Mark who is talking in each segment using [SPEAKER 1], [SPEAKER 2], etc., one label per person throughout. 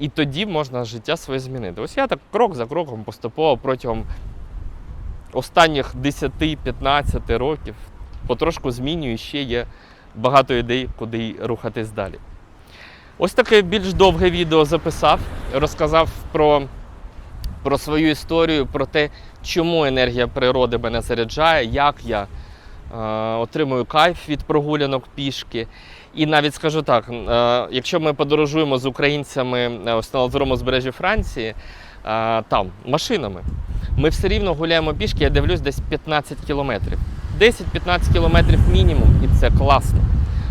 [SPEAKER 1] І тоді можна життя своє змінити. Ось я так крок за кроком поступово протягом останніх 10-15 років потрошку змінюю, ще є багато ідей, куди рухатись далі. Ось таке більш довге відео записав, розказав про, про свою історію, про те, чому енергія природи мене заряджає, як я отримую кайф від прогулянок пішки. І навіть скажу так: е, якщо ми подорожуємо з українцями е, ось на лазурому Франції, е, там машинами, ми все рівно гуляємо пішки, я дивлюсь, десь 15 кілометрів. 10-15 кілометрів мінімум, і це класно.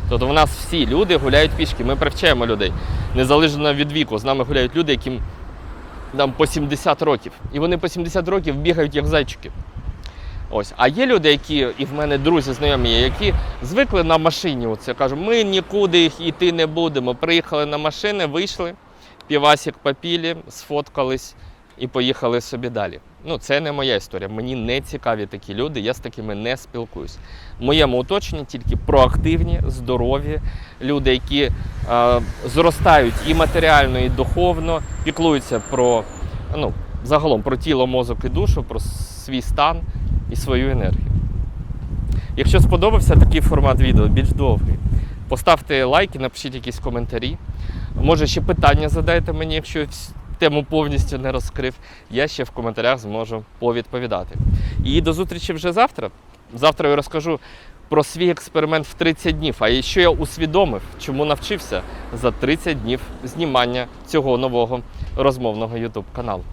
[SPEAKER 1] Тобто в нас всі люди гуляють пішки, ми привчаємо людей. Незалежно від віку. З нами гуляють люди, яким там по 70 років. І вони по 70 років бігають як зайчики. Ось. А є люди, які, і в мене друзі знайомі, які звикли на машині. Оце кажуть, ми нікуди їх йти не будемо. Приїхали на машини, вийшли, півасік попілі, сфоткались і поїхали собі далі. Ну, це не моя історія. Мені не цікаві такі люди, я з такими не спілкуюсь. В моєму оточенні тільки проактивні, здорові люди, які е, зростають і матеріально, і духовно, піклуються про ну, загалом про тіло, мозок і душу, про свій стан і свою енергію. Якщо сподобався такий формат відео, більш довгий, поставте лайки, напишіть якісь коментарі. Може, ще питання задайте мені, якщо тему повністю не розкрив. Я ще в коментарях зможу повідповідати. І до зустрічі вже завтра. Завтра я розкажу про свій експеримент в 30 днів. А що я усвідомив, чому навчився за 30 днів знімання цього нового розмовного YouTube каналу.